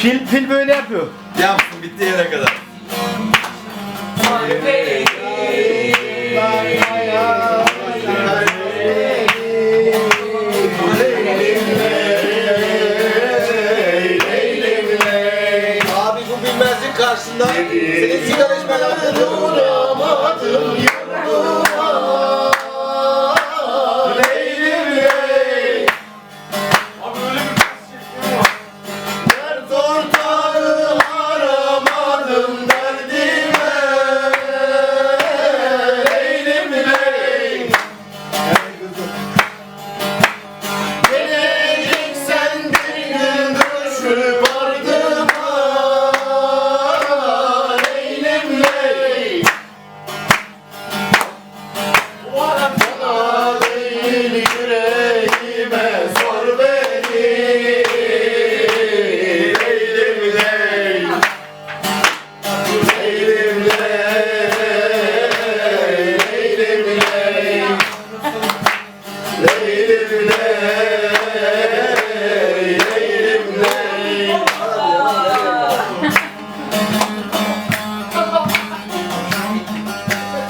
Fil, fil böyle yapıyor. Yapsın bitti yere kadar. Abi bu bilmezlik karşısında senin sigara içmen Duramadım yurduma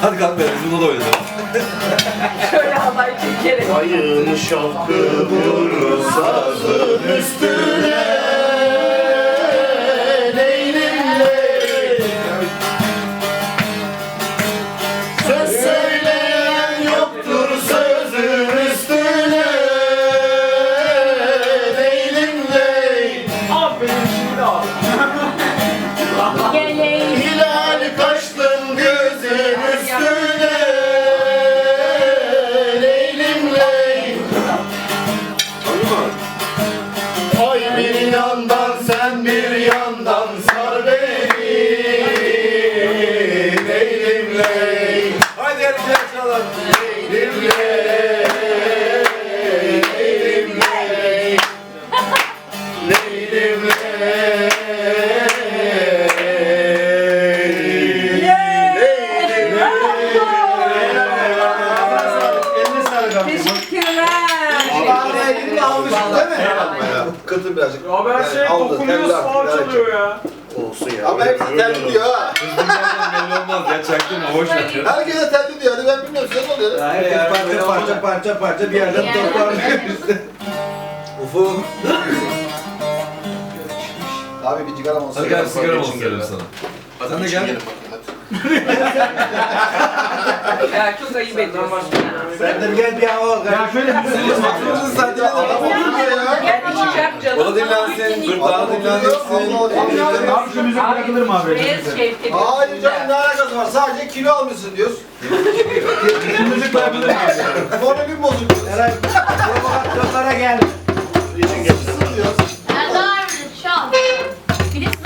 Hadi kalk be biz da oynayalım. Şöyle halay çekerek. Ayın şapkı vurur sazın üstüne sen bir yandan sar beni Leylim ley Haydi yarışa açalım. Leylim ley Leylim ley Leylim ley. Teşekkürler. Araya gidip almışsın değil mi? Kıtır birazcık. Abi her şey dokunuyor teller. çalıyor ya. Olsun ya. Ama hepsi terli diyor ha. Belli olmaz ya çaktırma boş ver. Herkese terli diyor. Hadi ben bilmiyorum size ne oluyor? lan? Herkes parça parça parça parça bir yerden toparlıyor işte. Ufuk. Abi bir sigara olsa. Hadi gel sigara olsun dedim sana. Sen de gel. Ya çok ayıp ediyorsun ya. Sen de gel bir hava al. Ya şöyle Kırmızı saatini Adam olur mu ya? Gel içeceğim canım. O da dinlensin, gırtlağı dinlensin. Abi şu müzik bırakılır mı abi? Beyaz şevketi. Hayır canım ne alakası var? Sadece kilo almışsın diyoruz. Şu müzik bırakılır mı abi? Moralin bozuk diyoruz. Eray, provokasyonlara gel.